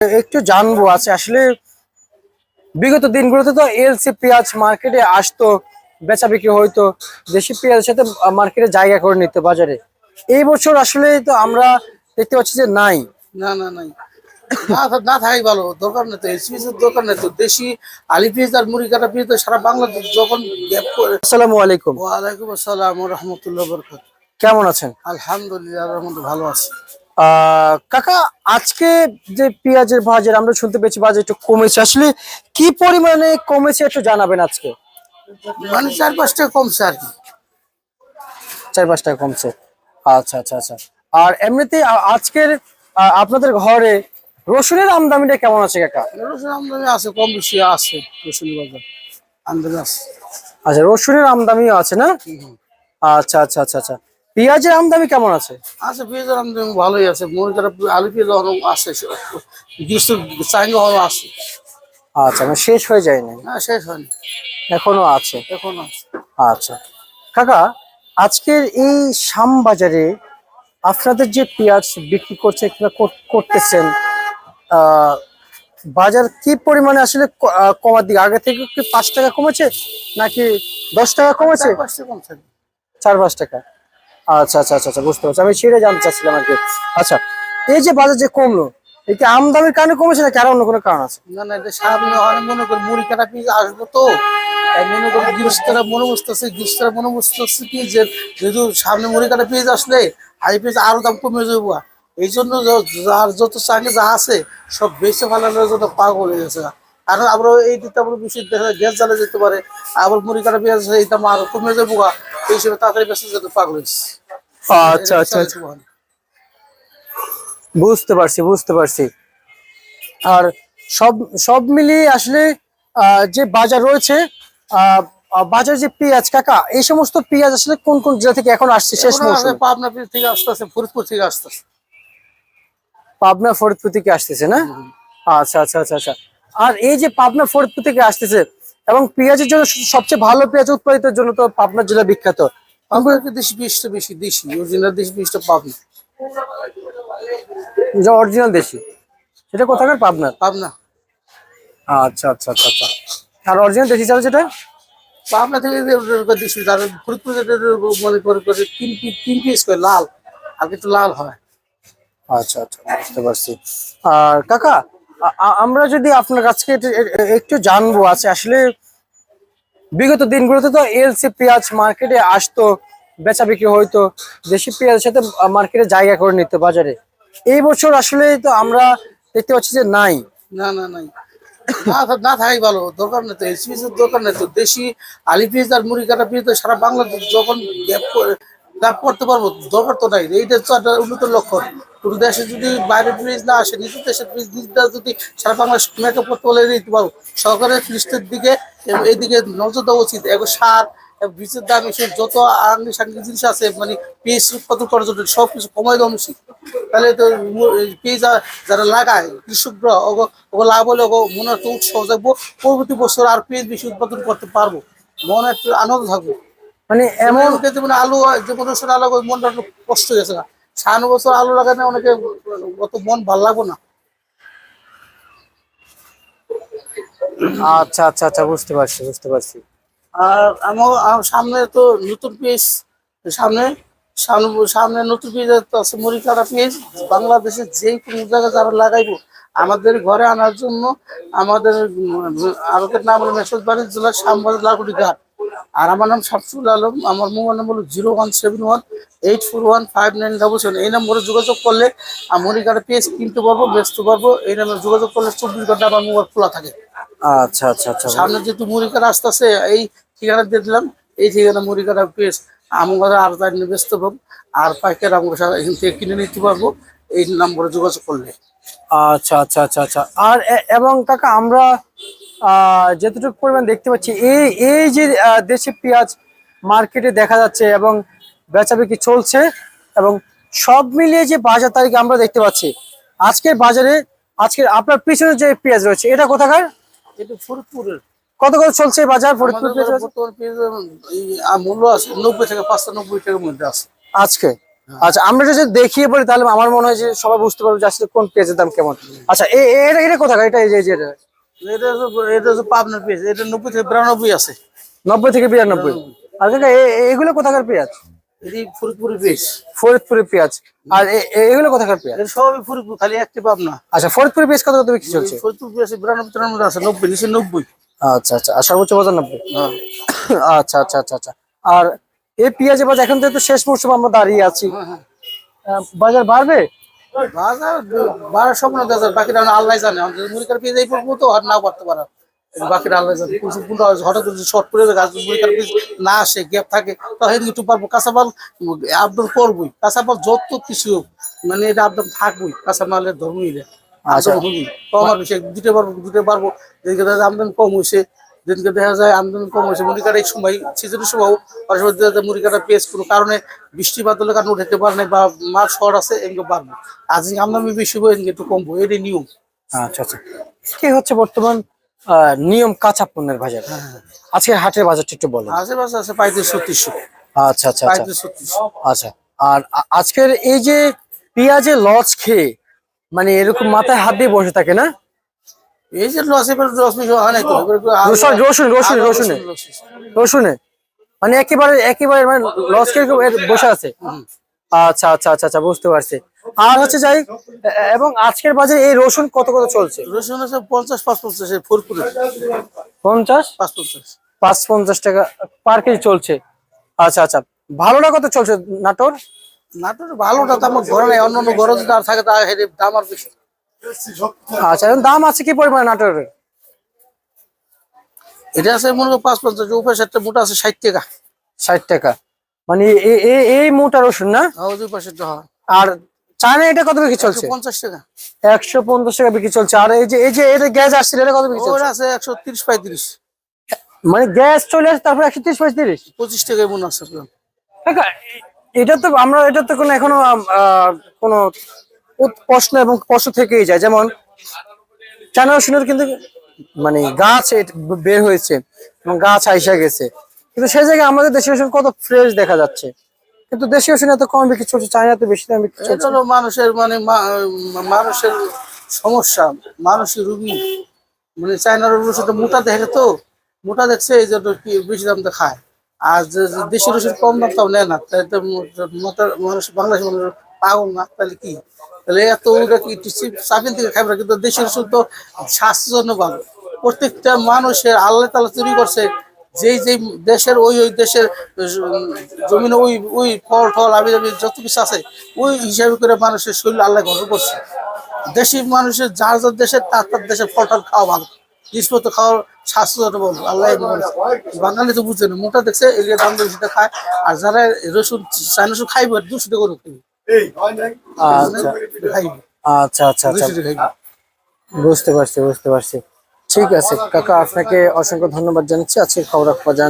একটু জানব আছে। আসলে বিগত দিনগুলোতে তো এলসি পেঁয়াজ মার্কেটে আসতো বেচা বিক্রি হইতো দেশি পেঁয়াজের সাথে মার্কেটে জায়গা করে নিত বাজারে। এই বছর আসলে তো আমরা দেখতে পাচ্ছি যে নাই। না না নাই। না থাকাই ভালো দরকার নেই তো এসপিএসের দরকার নেই তো। দেশি আলি পেঁয়াজ আর মুড়ি কাটা পেঁয়াজ তো সারা বাংলাদেশ যখন গ্যাপ করে আসসালামু আলাইকুম। ওয়ালাইকুম আসসালাম রহমতুল্লাহ বরকাত কেমন আছেন? আলহামদুলিল্লাহ রহমতুল্লাহ ভালো আছে। কাকা আজকে যে পেঁয়াজের বাজার আমরা শুনতে পেয়েছি বাজার একটু কমেছে। আসলে কি পরিমাণে কমেছে একটু জানাবেন আজকে? মানে চার পাঁচ টাকা কমছে আর কি। চার পাঁচ টাকা কমছে। আচ্ছা আচ্ছা আচ্ছা। আর এমনিতে আজকের আপনাদের ঘরে রসুনের আমদানিটা কেমন আছে কাকা? রসুন আমদানি আছে কম বেশি আছে রসুন বাজার। আমদানি আছে। আচ্ছা রসুনের আমদানিও আছে না? আচ্ছা আচ্ছা আচ্ছা আচ্ছা। পেঁয়াজের আমদানি কেমন আছে? আছে পেঁয়াজের আমদানি ভালোই আছে। মুড়ি কাটা আলু পেঁয়াজ আছে গ্রীষ্ম চাঙ্গা আছে। আচ্ছা মানে শেষ হয়ে যায়নি? না শেষ হয়নি। এখনও আছে? এখনও আছে। আচ্ছা। কাকা আজকের এই শাম বাজারে আপনাদের যে পেঁয়াজ বিক্রি করছে কিংবা কর- করতেছেন আহ, বাজার কি পরিমাণে আসলে কমার দিকে? আগে থেকে কি পাঁচ টাকা কমেছে নাকি দশ টাকা কমেছে। চার পাঁচ টাকা কমছে চার পাঁচ টাকা আচ্ছা আচ্ছা আচ্ছা আচ্ছা বুঝতে পারছি। আমি সেটা জানতে চাচ্ছিলাম আর কি। আচ্ছা এই যে বাজার যে কমলো আমদানির কারণে কমেছে নাকি আরও অন্য কোনো কারণ আছে? না না, এটা সামনে অনেক মনে করি মুড়ি কাটা পিস আসব তো? মনে করি মনে মনে কি যে যেহেতু সামনে মুড়ি কাটা পেঁয়াজ আসলে হাই পেঁয়াজ আরও দাম কমে যাব এই জন্য যার যত চাঙ্গে যা আছে, সব বেঁচে ফেলানোর জন্য পাগল হয়ে গেছে কারণ আমরা এই দিতে বেশি দেখা গ্যাস জ্বালা যেতে পারে, আবার মুড়ি কাটা পেঁয়াজ এই দাম আরও কমে যাব এই হিসেবে তাড়াতাড়ি বেঁচে যেতে পাগল হয়েছে। আচ্ছা আচ্ছা আচ্ছা। বুঝতে পারছি বুঝতে পারছি। আর সব সব মিলিয়ে আসলে যে বাজার রয়েছে বাজার যে পেঁয়াজ কাকা এই সমস্ত পেঁয়াজ আসলে কোন কোন জেলা থেকে এখন আসছে? শেষ মৌসুমে। পাবনা থেকে আসতেছে ফরিদপুর থেকে আসতেছে। পাবনা ফরিদপুর থেকে আসতেছে না? আচ্ছা আচ্ছা আচ্ছা আচ্ছা। আর এই যে পাবনা ফরিদপুর থেকে আসতেছে এবং পেঁয়াজের জন্য সবচেয়ে ভালো পেঁয়াজ উৎপাদিতের জন্য তো পাবনা জেলা বিখ্যাত। আমরা দেশি বীজটা বেশি দেশি অরিজিনাল দেশি বীজটা পাবনা যা অরিজিনাল দেশি। সেটা কোথাকার? পাবনার পাবনা। আচ্ছা আচ্ছা আচ্ছা আচ্ছা। আর অরিজিনাল দেশি চাল যেটা? পাবনা থেকে ওটা তার ফরিদপুর মনে করে করে তিন পিস তিন পিস করে লাল। আর একটু লাল হয়। আচ্ছা আচ্ছা বুঝতে পারছি। আর কাকা আমরা যদি আপনার কাছ থেকে একটু- একটু জানব আছে আসলে বিগত দিনগুলোতে তো এলসি পেঁয়াজ মার্কেটে আসতো, বেচা বিক্রি হইতো, দেশি পেঁয়াজের সাথে মার্কেটে জায়গা করে নিত বাজারে। এই বছর আসলে তো আমরা দেখতে পাচ্ছি যে নাই। না না, নাই। না থাকাই ভালো। দরকার নেই তো এসপিএসের দরকার নেই তো। দেশি আলি পেঁয়াজ আর মুড়ি কাটা পেঁয়াজ সারা বাংলাদেশ যখন গ্যাপ করে গ্যাপ করতে পারব দরকার তো নাই। এইটা তো একটা উন্নত লক্ষণ। কোনো দেশে যদি বাইরের ফ্রিজ না আসে, নিজের দেশের ফ্রিজ নিজেরা যদি সারা বাংলাদেশ মেকআপ করতে বলে দিতে পারব সরকারের ফ্রিজের দিকে, এইদিকে নজর দেওয়া উচিত। এখন সার বীজের দাম এসে যত সাঙ্গি জিনিস আছে মানে পেঁয়াজ উৎপাদন করার জন্য সব কিছু কমাই দেওয়া উচিত। তাহলে তো পেঁয়াজ যারা লাগায়, কৃষকরা, ওগো লাভ হলে ওগো মনে একটা উৎসাহ থাকব পরবর্তী বছর আর পেঁয়াজ বেশি উৎপাদন করতে পারব। মনে একটা আনন্দ থাকব। মানে এমন যেমন আলু যে বছর আলু মনটা একটু কষ্ট গেছে সান বছর আলু লাগানো অনেকে অত মন ভালো লাগবো না। আচ্ছা আচ্ছা আচ্ছা বুঝতে পারছি বুঝতে পারছি। আর আমার সামনে তো নতুন পেজ সামনে সামনে সামনে নতুন পেজ আছে মুড়ি কাটা পেজ। বাংলাদেশের যে কোনো জায়গায় যারা লাগাইবো আমাদের ঘরে আনার জন্য আমাদের আরতের নাম হলো মেসজবাড়ি জেলার শ্যামবাড়ি লাগুড়ি ঘাট। আর আমার নাম শামসুল আলম আমার মোবাইল নম্বর হলো zero one seven one eight four one five nine double seven. এই নম্বরে যোগাযোগ করলে আমি মুড়ি কাটা পেজ কিনতে পারব বেচতে পারব। এই নম্বরে যোগাযোগ করলে চব্বিশ ঘণ্টা আমার মোবাইল খোলা থাকে। আচ্ছা আচ্ছা আচ্ছা। সামনে যেহেতু মুড়িকাটা আসতেছে এই ঠিকানা দিয়ে দিলাম। এই ঠিকানা মুড়িকাটা পেস আমরা আর নিয়ে ব্যস্ত পাবো আর পাইকার আমরা এখান থেকে কিনে নিতে পারব। এই নম্বরে যোগাযোগ করলে। আচ্ছা আচ্ছা আচ্ছা আচ্ছা। আর এবং কাকা আমরা যতটুকু পরিমাণ দেখতে পাচ্ছি এই এই যে দেশি পেঁয়াজ মার্কেটে দেখা যাচ্ছে এবং বেচা বিক্রি চলছে এবং সব মিলিয়ে যে বাজার তারিখ আমরা দেখতে পাচ্ছি আজকের বাজারে আজকের আপনার পিছনে যে পেঁয়াজ রয়েছে এটা কোথাকার? এটা ফরিদপুরের। কত কত চলছে বাজার? ফরিদপুর মূল্য আছে নব্বই থেকে পাঁচশো নব্বই টাকার মধ্যে আছে। আজকে? আচ্ছা আমরা যদি দেখিয়ে বলি তাহলে আমার মনে হয় যে সবাই বুঝতে পারবে যে আসলে কোন পেঁয়াজের দাম কেমন। আচ্ছা এটা এটা কোথাকার? এটা এই যে এই যে এটা এটা হচ্ছে- পাবনার পেঁয়াজ এটা নব্বই থেকে বিরানব্বই আছে। নব্বই থেকে বিরানব্বই। আর কাকা এগুলো কোথাকার পেঁয়াজ? এটি ফরিদপুরি পেঁয়াজ। ফরিদপুরের পেঁয়াজ। আর এ- এ- এগুলো কোথাকার পেঁয়াজ? সবই ফরিদপুর খালি একটি পাবনা। আচ্ছা ফরিদপুরের পেঁয়াজ কত কত বিক্রি চলছে? ফরিদপুর পেঁয়াজ বিরানব্বই তিরানব্বই আছে নব্বই নিচে নব্বই। আচ্ছা আচ্ছা আর সর্বোচ্চ পঁচানব্বই হ্যাঁ। আচ্ছা আচ্ছা আচ্ছা আচ্ছা। আর এই পেঁয়াজের বাজার এখন তো শেষ মৌসুম আমরা দাঁড়িয়ে আছি। বাজার বাড়বে? বাজার বারো স্বপ্ন দেওয়া বাকিটা আল্লাহ জানে। আমাদের মুড়িকার পেঁয়াজ এই পর্যন্ত আর নাও পারতে পারে। বাকিটা আল্লাহ জানে। কোন কোন হঠাৎ করে শর্ট করে গাছ মুড়িকার পেঁয়াজ না আসে গ্যাপ থাকে একটু পারব। আপডাউন করবোই। যত কিছু মানে এটা আপডাউন থাকবোই। কাঁচামালের ধর্মই রে আচ্ছা। আচ্ছা পারব আমদানি কম হয়েছে যেদিকে দেখা যায় আমদানি কম হয়েছে মুড়িকার এই সময় সিজনের সময় অনেক সময় দেখা যায় মুড়িকাটা পেঁয়াজ কোনো কারণে বৃষ্টিপাত হলে কারণে উঠাতে পারে না বা মাল শর্ট আছে এগুলো বাড়বে আজ আমদানি বেশি হবে এদিকে একটু কমবো এটাই নিয়ম। আচ্ছা আচ্ছা। কি হচ্ছে বর্তমান নিয়ম কাঁচা পণ্যের বাজার? আজকে হাটের বাজারটা একটু বলেন। আশেপাশে আছে পঁয়ত্রিশ ছত্রিশশো আচ্ছা আচ্ছা আচ্ছা। আচ্ছা। আর আজকের এই যে পেঁয়াজে লস খেয়ে মানে এরকম মাথায় হাত দিয়ে বসে থাকে না? এই যে লস এবার লস বেশি হয় নাই তো এবার একটু আগে- রসুন রসুন রসুন রসুনে। রসুনে মানে একেবারে একেবারে মানে লস বসে আছে? আচ্ছা আচ্ছা আচ্ছা আচ্ছা বুঝতে পারছি। আর হচ্ছে যাই এবং আজকের বাজারে এই রসুন কত কত চলছে? রসুন আছে পঞ্চাশ পাঁচ পঞ্চাশ পঞ্চাশ? পাঁচ পঞ্চাশ। পাঁচ পঞ্চাশ টাকা পার কেজি চলছে। আচ্ছা আচ্ছা। ভালোটা কত চলছে নাটোর? নাটোর ভালোটা তো আমার ঘরে নাই অন্য অন্য ঘরে যদি আর থাকে তা হেরে দাম আর বেশি। আচ্ছা এখন দাম আছে কি পরিমাণে নাটোরের? এটা আছে মনে করো পাঁচ পঞ্চাশ উপরে একটা মোটা আছে ষাট টাকা। ষাট টাকা। মানে এই মোটা রসুন না? আর দুই পাশে হয়। আর চায়না এটা কত বিক্রি চলছে? পঞ্চাশ টাকা। একশো পঞ্চাশ টাকা বিক্রি চলছে। আর এই যে এই যে এটা গ্যাস আসছিল এটা কত বিক্রি চলছে? আছে একশো তিরিশ পঁয়ত্রিশ। মানে গ্যাস চলে আসে তারপর একশো তিরিশ পঁয়ত্রিশ? পঁচিশ টাকা মনে আছে এটা তো আমরা এটা তো কোনো এখনও কোনো প্রশ্ন এবং প্রশ্ন থেকেই যায়। যেমন চায়না রসুনের কিন্তু মানে গাছ বের হয়েছে এবং গাছ আইসা গেছে। কিন্তু সেই জায়গায় আমাদের দেশীয় রসুন কত ফ্রেশ দেখা যাচ্ছে। কিন্তু দেশীয় রসুন এত কম বিক্রি চলছে, চায়না তো বেশি দাম বিক্রি চলছে। মানুষের মানে মানুষের সমস্যা, মানুষের রুগী। মানে চায়নার রসুনটা মোটা দেখে তো, মোটা দেখছে, এই জন্য কি বেশি দাম দিয়ে খায়। আর যে যে দেশি রসুন কম দাম তাও নেয় না, তাই তো মানুষ বাংলাদেশ মানুষ পাগল না, তাহলে কি? তাহলে এত কি চাপিন থেকে না কিন্তু দেশি রসুন তো স্বাস্থ্যের জন্য ভালো প্রত্যেকটা মানুষের আল্লাহ তালা তৈরি করছে, যেই যেই দেশের, ওই ওই দেশের জমিনে ওই ওই ফল, টল, আবি যাবি যত কিছু আছে, ওই হিসাবে করে মানুষের শরীর আল্লাহ গঠন করছে। দেশি মানুষের, যার যার দেশের তার তার দেশের ফল, টল খাওয়া ভালো। জিনিসপত্র খাওয়ার স্বাস্থ্য যত বলব আল্লাহ বাঙালি তো বুঝছে না, মোটা দেখছে এগুলো দাম বেশিটা খায়। আর যারা রসুন রসুন খাইবে টাকা করে খাইবে আচ্ছা। আচ্ছা আচ্ছা আচ্ছা। বুঝতে পারছি বুঝতে পারছি। ঠিক আছে কাকা আপনাকে অসংখ্য ধন্যবাদ জানাচ্ছি। আজকে খবর জান